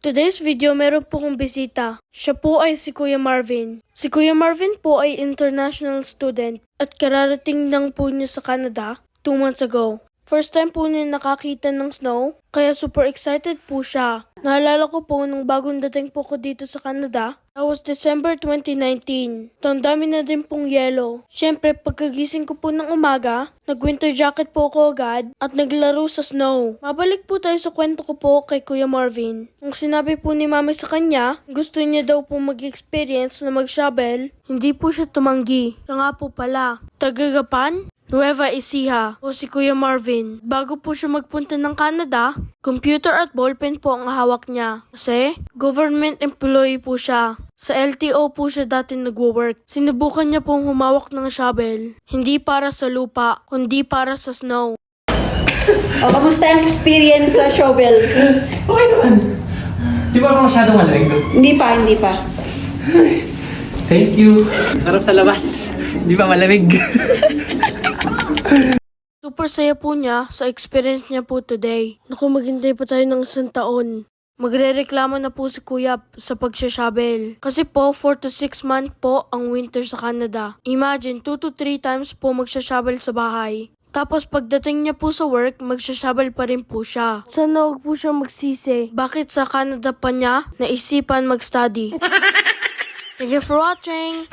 Today's video meron po kong bisita. Siya po ay si Kuya Marvin. Si Kuya Marvin po ay international student at kararating lang po niya sa Canada 2 months ago. First time po niya nakakita ng snow, kaya super excited po siya. Naalala ko po nung bagong dating po ko dito sa Canada, that was December 2019. So, ang dami na din pong yelo. Siyempre, pagkagising ko po ng umaga, nag-winter jacket po ako agad at naglaro sa snow. Mabalik po tayo sa kwento ko po kay Kuya Marvin. Nung sinabi po ni Mami sa kanya, gusto niya daw po mag-experience na mag-shovel, hindi po siya tumanggi. Siya nga po pala, tagagapan, Nueva Ecija o si Kuya Marvin. Bago po siya magpunta ng Canada, computer at ballpen po ang hawak niya. Kasi government employee po siya. Sa LTO po siya dati nagwo-work. Sinubukan niya pong humawak ng shovel. Hindi para sa lupa, kundi para sa snow. O, kamusta ang experience sa shovel? Okay naman. Di ba ako masyadong doon? hindi pa, hindi pa. Thank you. Sarap sa labas. Di ba malamig? Super saya po niya sa experience niya po today. Naku, maghintay pa tayo ng isang taon. Magre-reklamo na po si Kuya sa pagsasabel. Kasi po, 4 to 6 month po ang winter sa Canada. Imagine, 2 to 3 times po magsasabel sa bahay. Tapos pagdating niya po sa work, magsasabel pa rin po siya. Sana huwag po siya magsisi. Bakit sa Canada pa niya naisipan mag-study? Thank you for watching!